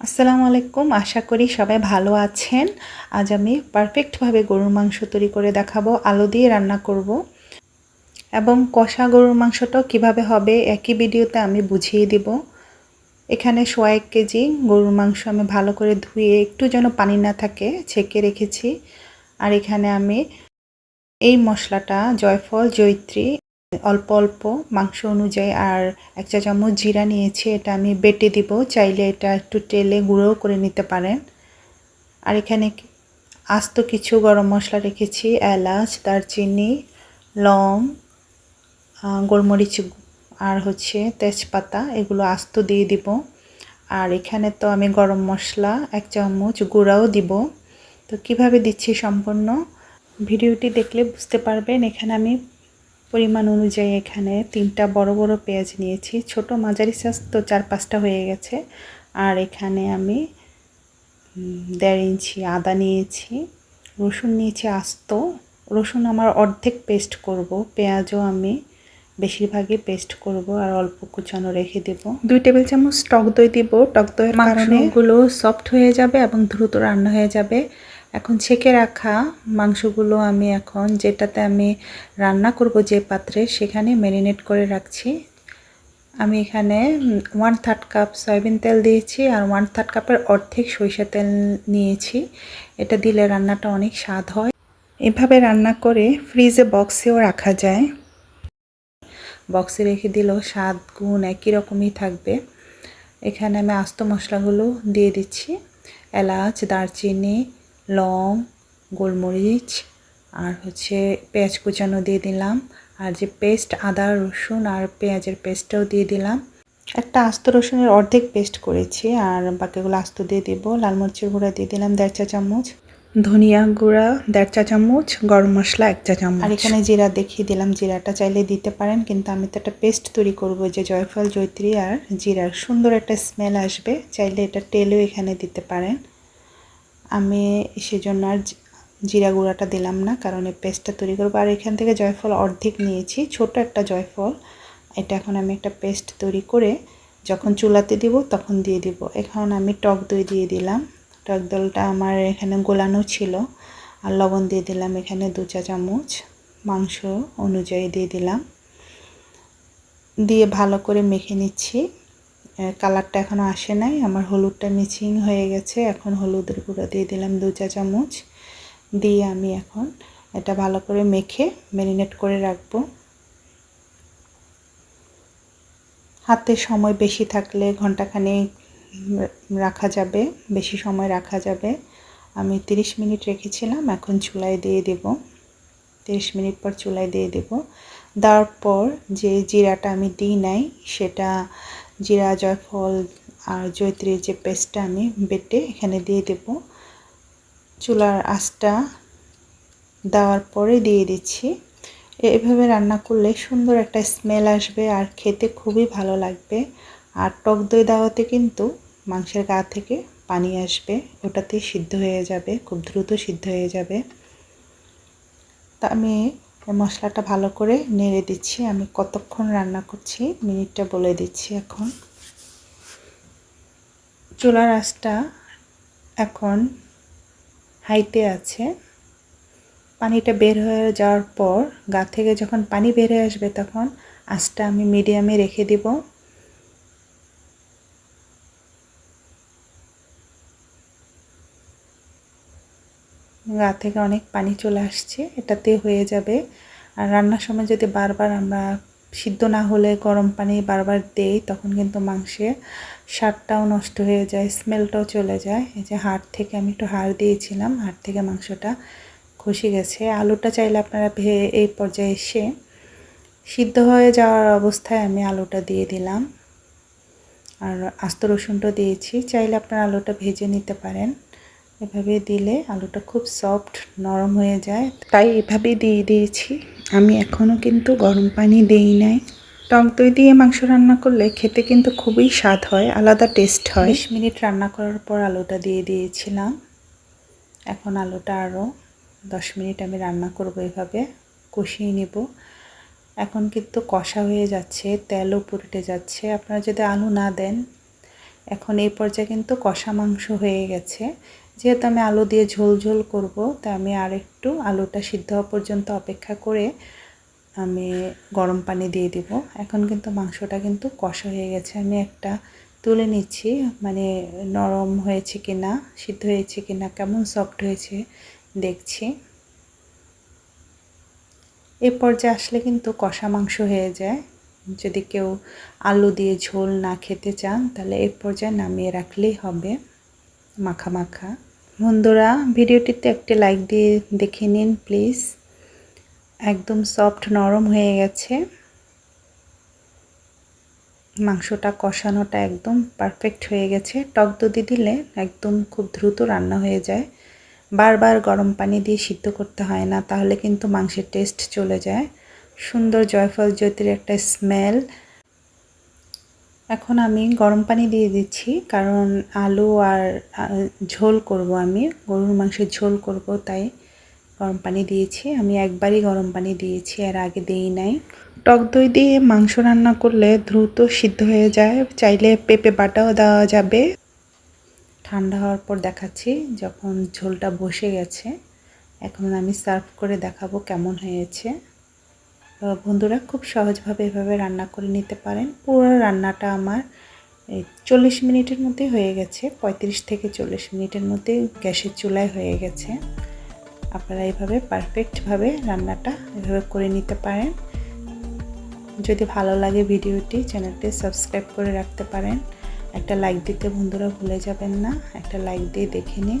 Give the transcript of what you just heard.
আসসালামু আলাইকুম, আশা করি সবাই ভালো আছেন। আজ আমি পারফেক্টভাবে গরুর মাংস তৈরি করে দেখাবো, আলু দিয়ে রান্না করব। এবং কষা গরুর মাংসটাও কীভাবে হবে একই ভিডিওতে আমি বুঝিয়ে দিব। এখানে সোয়া এক কেজি গরুর মাংস আমি ভালো করে ধুয়ে একটু যেন পানি না থাকে, ছেঁকে রেখেছি। আর এখানে আমি এই মশলাটা, জয়ফল জৈত্রী অল্প অল্প মাংস অনুযায়ী আর এক চা চামচ জিরা নিয়েছি, এটা আমি বেটে দিব। চাইলে এটা একটু তেলে গুঁড়োও করে নিতে পারেন। আর এখানে আস্ত কিছু গরম মশলা রেখেছি, এলাচ, দারচিনি, লং গোলমরিচ আর হচ্ছে তেজপাতা, এগুলো আস্ত দিয়ে দিব। আর এখানে তো আমি গরম মশলা এক চামচ গুঁড়াও দিব। তো কীভাবে দিচ্ছি সম্পূর্ণ? ভিডিওটি দেখলে বুঝতে পারবেন। এখানে আমি পরিমাণ অনুযায়ী এখানে তিনটা বড় বড় পেঁয়াজ নিয়েছি। ছোট মাঝারি সাইজ তো চার পাঁচটা হয়ে গেছে। আর এখানে আমি দেড় ইঞ্চি আদা নিয়েছি রসুন নিয়েছি আস্ত। রসুন আমার অর্ধেক পেস্ট করব পেঁয়াজও আমি বেশিরভাগই পেস্ট করব আর অল্প কুচানো রেখে দেব। দুই টেবিল চামচ টক দই দিব। টক দইয়ের কারণে এগুলো সফট হয়ে যাবে এবং দ্রুত রান্না হয়ে যাবে। এখন ছেঁকে রাখা মাংসগুলো আমি এখন যেটাতে আমি রান্না করব যে পাত্রে, সেখানে ম্যারিনেট করে রাখছি। আমি এখানে ওয়ান থার্ড কাপ সয়াবিন তেল দিয়েছি আর ওয়ান থার্ড কাপের অর্ধেক সরিষা তেল নিয়েছি। এটা দিলে রান্নাটা অনেক স্বাদ হয়। এভাবে রান্না করে ফ্রিজে বক্সেও রাখা যায়। বক্সে রেখে দিলেও স্বাদ, গুণ একই রকমই থাকবে। এখানে আমি আস্ত মশলাগুলো দিয়ে দিচ্ছি। এলাচ, দারচিনি লং, গোলমরিচ আর হচ্ছে পেঁয়াজ কুচানো দিয়ে দিলাম। আর যে পেস্ট, আদা, রসুন আর পেঁয়াজের পেস্টটাও দিয়ে দিলাম। একটা আস্ত রসুনের অর্ধেক পেস্ট করেছি আর বাকিগুলো আস্ত দিয়ে দিব। লাল মরিচের গুঁড়া দিয়ে দিলাম দেড় চা চামচ। ধনিয়া গুঁড়া দেড় চা চামচ, গরম মশলা এক চা চামচ। আর এখানে জিরা দেখিয়ে দিলাম, জিরাটা চাইলে দিতে পারেন, কিন্তু আমি তো একটা পেস্ট তৈরি করব যে জয়ফল জৈত্রী আর জিরার। সুন্দর একটা স্মেল আসবে, চাইলে এটা তেলও এখানে দিতে পারেন। আমি সেজন্য আর জিরা গুঁড়াটা দিলাম না, কারণ এই পেস্টটা তৈরি করব। আর এখান থেকে জয়ফল অর্ধেক নিয়েছি, ছোট একটা জয়ফল। এটা এখন আমি একটা পেস্ট তৈরি করে যখন চুলাতে দিব তখন দিয়ে দিব। এখন আমি টক দই দিয়ে দিলাম। টক দলটা আমার এখানে গোলানো ছিল। আর লবণ দিয়ে দিলাম এখানে দু চা চামচ। মাংস অনুযায়ী দিয়ে দিলাম। দিয়ে ভালো করে মেখে নিচ্ছি। কালারটা এখনও আসে নাই। আমার হলুদটা মিচিং হয়ে গেছে। এখন হলুদের গুঁড়ো দিয়ে দিলাম দু চা চামচ। দিয়ে আমি এখন এটা ভালো করে মেখে ম্যারিনেট করে রাখব। হাতে সময় বেশি থাকলে ঘন্টাখানে রাখা যাবে, বেশি সময় রাখা যাবে। আমি 30 মিনিট রেখেছিলাম, এখন চুলায় দিয়ে দেব। 30 মিনিট পর চুলায় দিয়ে দেব। দেওয়ার পর যে জিরাটা আমি দিই নাই, সেটা জিরা, জয়ফল আর জৈত্রীর যে পেস্টটা আমি বেটে এখানে দিয়ে দেব। চুলার আঁচটা দেওয়ার পরে দিয়ে দিচ্ছি। এভাবে রান্না করলে সুন্দর একটা স্মেল আসবে আর খেতে খুবই ভালো লাগবে। আর টক দই দেওয়াতে কিন্তু মাংসের গা থেকে পানি আসবে ওটাতে সিদ্ধ হয়ে যাবে, খুব দ্রুত সিদ্ধ হয়ে যাবে। তা আমি মশলাটা ভালো করে নেড়ে দিচ্ছি। আমি কতক্ষণ রান্না করছি মিনিটটা বলে দিচ্ছি এখন। চুলার আঁচটা এখন হাইতে আছে। পানিটা বের হয়ে যাওয়ার পর গা থেকে যখন পানি বের হয়ে আসবে তখন আঁচটা আমি মিডিয়ামে রেখে দিব। গা থেকে অনেক পানি চলে আসছে, এটাতে হয়ে যাবে। আর রান্নার সময় যদি বারবার আমরা সিদ্ধ না হলে গরম পানি বারবার দেই, তখন কিন্তু মাংসে স্বাদটাও নষ্ট হয়ে যায়, স্মেলটাও চলে যায়। এই যে হাড় থেকে আমি একটু হাড় দিয়েছিলাম, হাড় থেকে মাংসটা খসে গেছে। আলুটা চাইলে আপনারা এই পর্যায়ে এসে সিদ্ধ হয়ে যাওয়ার অবস্থায় আমি আলুটা দিয়ে দিলাম। আর আস্ত রসুনটা দিয়েছি, চাইলে আপনারা আলুটা ভেজে নিতে পারেন। এভাবে দিলে আলুটা খুব সফট নরম হয়ে যায়। তাই এভাবে দিয়ে দিয়েছি। আমি এখনও কিন্তু গরম পানি দেই নাই। টক দই দিয়ে মাংস রান্না করলে খেতে কিন্তু খুবই স্বাদ হয়, আলাদা টেস্ট হয়। বিশ মিনিট রান্না করার পর আলুটা দিয়ে দিয়েছিলাম। এখন আলুটা আরও দশ মিনিট আমি রান্না করব এভাবে, কষিয়ে নেব। এখন কিন্তু কষা হয়ে যাচ্ছে, তেলও পুরটে যাচ্ছে। আপনারা যদি আলু না দেন, এখন এই পর্যায়ে কিন্তু কষা মাংস হয়ে গেছে। যেহেতু আমি আলু দিয়ে ঝোল ঝোল করব, তা আমি আর একটু আলুটা সিদ্ধ হওয়া পর্যন্ত অপেক্ষা করে আমি গরম পানি দিয়ে দিব। এখন কিন্তু মাংসটা কিন্তু কষা হয়ে গেছে, আমি একটা তুলে নিচ্ছি মানে নরম হয়েছে কি না সিদ্ধ হয়েছে কি না কেমন সফট হয়েছে দেখছি। এ পর্যায়ে আসলে কিন্তু কষা মাংস হয়ে যায়। যদি কেউ আলু দিয়ে ঝোল না খেতে চান, তাহলে এ পর্যায়ে নামিয়ে রাখলেই হবে, মাখা মাখা। বন্ধুরা, ভিডিওটিতে একটি লাইক দিয়ে দেখে নিন প্লিজ একদম সফট নরম হয়ে গেছে। মাংসটা কষানোটা একদম পারফেক্ট হয়ে গেছে। টক দধি দিলে একদম খুব দ্রুত রান্না হয়ে যায়। বারবার গরম পানি দিয়ে সিদ্ধ করতে হয় না, তাহলে কিন্তু মাংসের টেস্ট চলে যায়। সুন্দর জয়ফল জ্যোতির একটা স্মেল এখন আমি গরম পানি দিয়ে দিচ্ছি, কারণ আলু আর ঝোল করব আমি, গরুর মাংসের ঝোল করব, তাই গরম পানি দিয়েছি। আমি একবারই গরম পানি দিয়েছি আর আগে দিই নাই। টক দই দিয়ে মাংস রান্না করলে দ্রুত সিদ্ধ হয়ে যায়, চাইলে পেঁপে বাটাও দেওয়া যাবে। ঠান্ডা হওয়ার পর দেখাচ্ছি যখন ঝোলটা বসে গেছে। এখন আমি সার্ভ করে দেখাবো কেমন হয়েছে। বন্ধুরা খুব সহজভাবে এভাবে রান্না করে নিতে পারেন। পুরো রান্নাটা আমার চল্লিশ মিনিটের মধ্যে হয়ে গেছে, পঁয়ত্রিশ থেকে চল্লিশ মিনিটের মধ্যে গ্যাসের চুলায় হয়ে গেছে। আপনারা এভাবে পারফেক্টভাবে রান্নাটা এভাবে করে নিতে পারেন। যদি ভালো লাগে ভিডিওটি, চ্যানেলটি সাবস্ক্রাইব করে রাখতে পারেন। একটা লাইক দিতে বন্ধুরা ভুলে যাবেন না, একটা লাইক দিয়ে দেখে নিন।